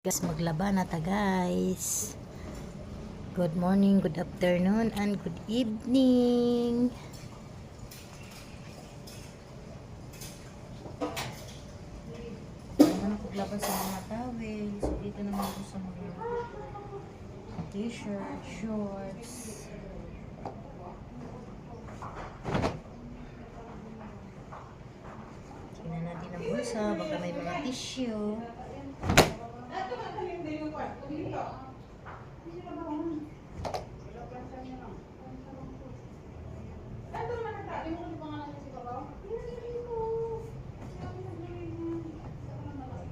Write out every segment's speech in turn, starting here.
Guys, maglaba na ta guys. Good morning, good afternoon, and good evening. Naman ako maglaba sa mga towel. So, dito naman ako sa mga t-shirt, shorts. Tingnan natin ang bulsa, baka may mga tissue.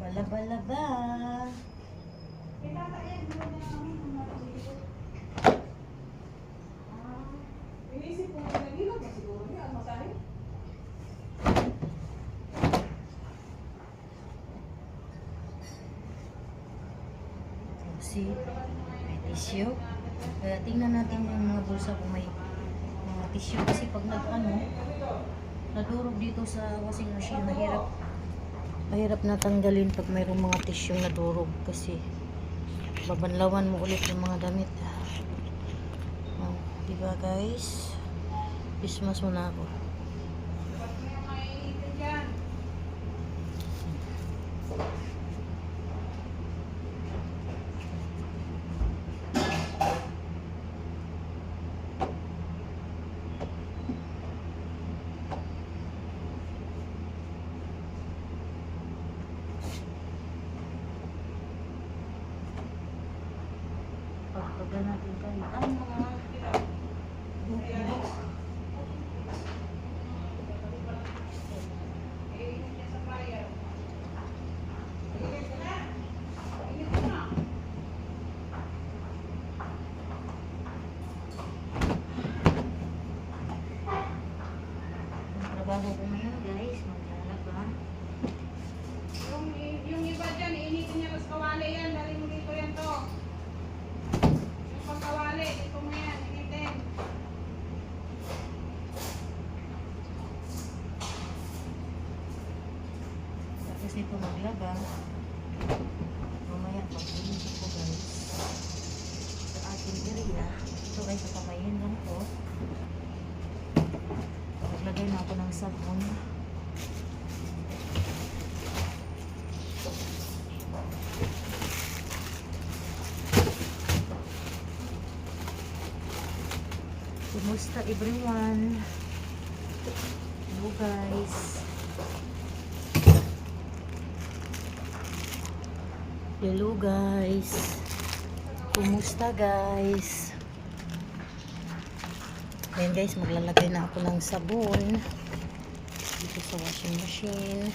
Balaba-laba. Inisip ko na nilog na siguro niya ang masahe. Si may tissue. Kaya tingnan natin yung mga bulsa kung may mga tissue. Kasi pag nag ano, nadurog dito sa washing machine, mahirap mahirap na tanggalin pag mayroong mga tissue nadurog kasi babanlawan mo ulit yung mga damit. Oh, di ba guys? Christmas muna ako. Pagpaga natin kayo. Ang mga buhok-buhok. Ang trabaho ko ngayon guys, maglalaba. Yung, yung iba dyan, initin niya mas kawali yan. Dali mo dito yan to. Yung pagkawali, dito mo yan, initin. Tapos ito maglaba. Mamaya pag-inisip ko guys. Sa ating area. Ito guys, sa kamayin lang ko. Maglagay na ako ng sabon. Kumusta everyone? Hello guys. Hello guys. Kumusta guys? Ayan guys, maglalagay na ako ng sabon dito sa washing machine.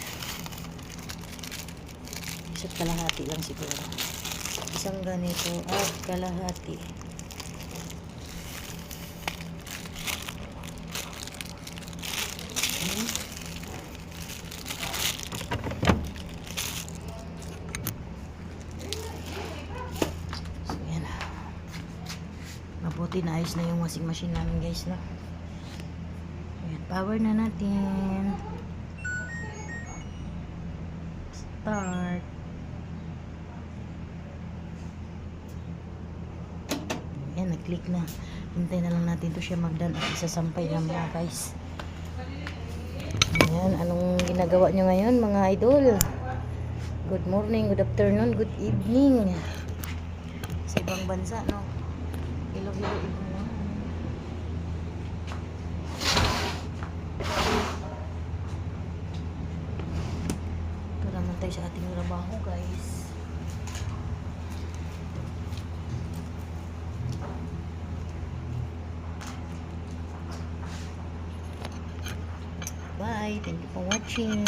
Isa't kalahati lang siguro. Isang ganito at kalahati. Ayan. So, yan. Mabuti na na yung washing machine namin guys, no? Ayan, power na natin. Start. Ayan, nag-click na. Hintay na lang natin to siya magdan at isasampay na mga guys. Ayan, anong ginagawa nyo ngayon mga idol? Good morning, good afternoon, good evening. Sa ibang bansa, no? Hello-hello everyone. Ito naman tayo sa ating trabaho, guys. Bye. Thank you for watching.